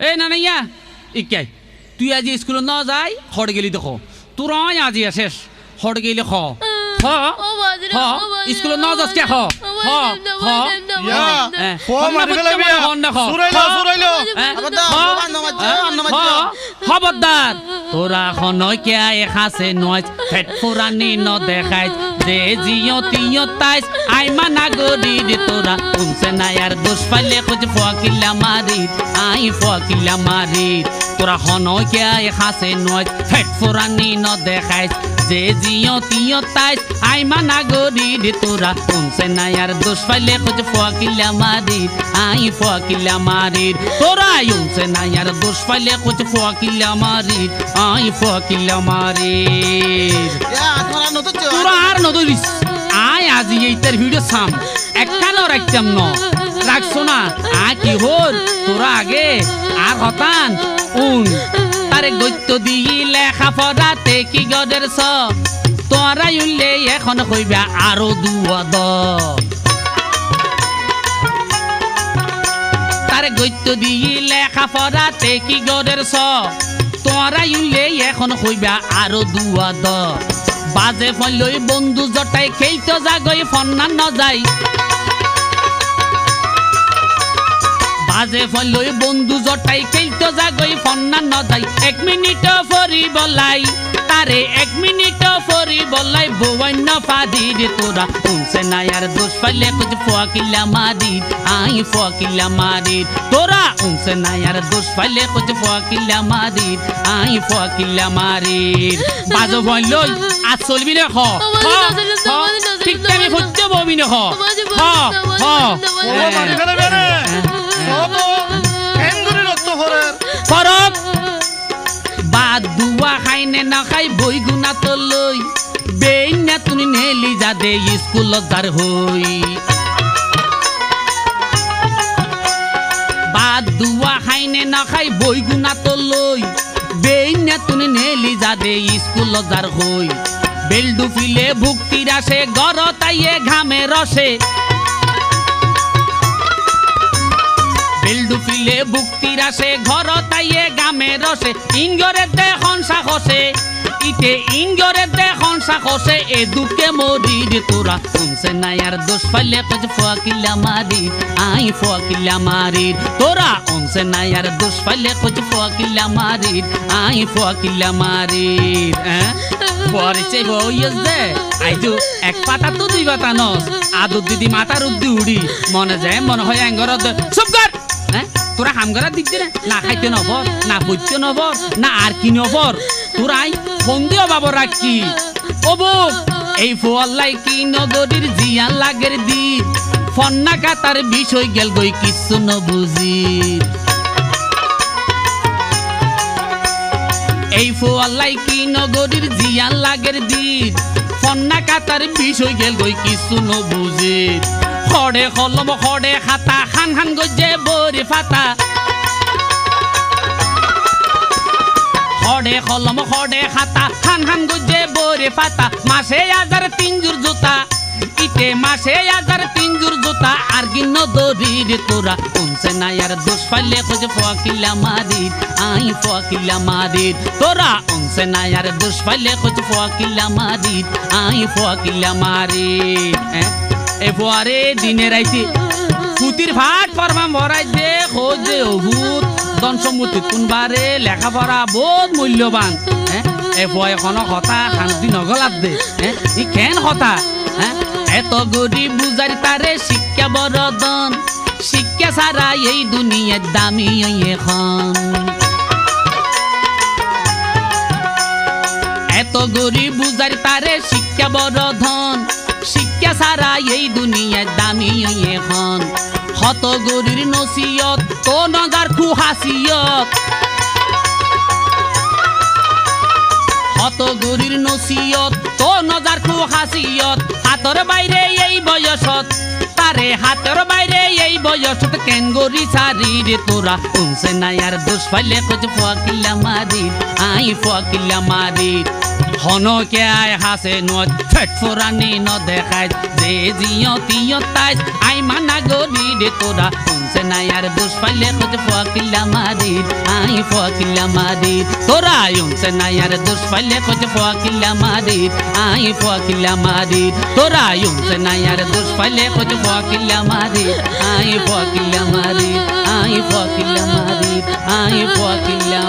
এ নানাইয়া ইকাই তুই আজি স্কুলত ন যাই হড় গেলি দেখো। তোর আজি শেষ হড় গেলি খ। হ হ স্কুলত ন যাস কে হ হ হ খবরদার, তোরা খনকিয়া এখাসে নয়। ফেট ফুরানি ন দেখাই যে জিও তিও তাইস আইমা নাগরি তোরা। উনসে নায়ার দোষ পাইলে কুছ ফকিলা মারি। আই ফকিলা মারি। তোরা খনকিয়া এখাসে নয়। ফেট ফুরানি ন দেখাই যে জিও তিও তাইস। আইমা নাগরি রে তোরা উনসে নায়ার দোষ পাইলে কুছ ফকিলা মারি আই ফকিলা মারি তোরা উনসে নায়ার দোষ পাইলে কুছ ফকিলা মারি আই ফকিলা মারি তোরা আর নদরিস আয় আজি এইটার ভিডিও সাম একখানো রাখতাম ন। রাখছো না? আ কি হল? তোরা আগে আর হতান? উন। তারে গত্য দিই লেখা কি গদের স? তোরা উল্লে এখন কইবা আরও দুয়াদ তারে গত্য কি গদের স? উল্লে এখন কইবা আরও দুয়াদ বাজে ফলই বন্ধু জটাই খেলতে জাগই ফন্না ন যাই বাজে ফলই বন্ধু জটাই জাগই ফন্না ন যাই এক মিনিট ফরি বলাই তারে এক মিনিট ফরি বলাই বৌন্য পাদি রে তোরা উনসে নায়ার দোষ পাইলে কুছ ফকিলা মারি আই ফকিলা মারি তোরা উনসে নায়ার দোষ পাইলে কুছ ফকিলা মারি আই ফকিলা মারি বাজো ফলই আর চলবি না খ ঠিক টাইমে ফুটতে ববি না খ খ খাইনে না খাই বই গুনা তো লই। বেইন তুমি নেলি যা দে স্কুলত যার হই। বাদ দুয়া খাইনে না খাই বই গুনা তো লই। বেইন তুমি নেলি যা দে স্কুলত যার হই। বেলডু ফিলে ভুক্তি রাসে গর তাইয়ে ঘামে রসে। বেলডু ফিলে বুক্তি রাসে ঘর তাইয়ে গামে রসে ইঙ্গরে দেখন সাহসে, ইতে ইঙ্গরে দেখন সাহসে। এ দুকে মরি তোরা উনসে নায়ার দোষ পাইলে কজ ফকিলা মারি আই মারি তোরা উনসে নায়ার দোষ ফকিলা মারি আই মারি দে আইজু, এক পাতা তো দুই পাতা নস আদু দিদি মাথার উদ্দি উড়ি মনে যায় মনে হয় অ্যাঙ্গর সব তোরা হাম করার দিক না খাইতে নবর, না বইতে নবর, না আর কি নবর? তোরাই বন্দি অভাব রাখি অবুক এই ফোয়াল্লাই কি নগরীর জিয়ান লাগের দিন? ফন্না কাতার বিষয় গেল গই কিছু ন বুঝি। এই ফোয়াল্লাই কি নগরীর জিয়ান লাগের দিন? ফন্না কাতার বিষয় গেল গই কিছু ন বুঝি। খড়ে কলম, খড়ে খাতা, খান খান গজে বরি ফাতা। খড়ে কলম, খড়ে খাতা, খান খান গজে বরি ফাতা। মাসে হাজার তিনজুর জুতা ইতে মাসে হাজার তিনজুর জুতা। আর গিন্ন দরি রে তোরা উনসে নায়ার দোষ পাইলে খোঁজ ফকিলা মারি আই ফকিলা মারি তোরা উনসে নায়ার দোষ পাইলে খোঁজ ফকিলা মারি আই ফকিলা মারি হ্যাঁ? এ দিনে রাইতে পুতির ভাত পারমা মরাই দে খোঁজ অভূত। ধন সম্পত্তি কোনবারে লেখাপড়া বহুত মূল্যবান। হ্যাঁ? এ ফুয়া এখনও কথা শান্তি নগলাত দে। হ্যাঁ? ই কেন কথা হ্যাঁ? এত গরিব বুঝার তারে শিক্ষা বরদন। শিক্ষা ছাড়া এই দুনিয়ার দামি এখন। এত গরিব বুঝার তারে শিক্ষা বড় ধন শিক্ষা ছাড়া এই দুনিয়ার দামি এখন। হত গরির নসিয়ত তো নজার খুহাসিয়ত হত গরির নসিয়ত তো নজার খুহাসিয়ত হাতর বাইরে এই বয়সত, তারে হাতের বাইরে এই বয়সত। কেন গরি সারি রে তোরা, উনসে নায়ার দোষ পাইলে কুছ ফকিলা মারি, আই ফকিলা মারি। হনকে আয় হাসে ন ফেট ফুরানি ন দেখায় যে রে জিও তিও তাই আই মানা গরি রে তোরা শুনছে না আর দোষ পাইলে খোঁজ ফকিলা মারি আই ফকিলা মারি তোরা শুনছে না আর দোষ পাইলে খোঁজ ফকিলা মারি আই ফকিলা মারি তোরা শুনছে না আর দোষ পাইলে খোঁজ ফকিলা মারি আই ফকিলা মারি আই ফকিলা মারি আই ফকিলা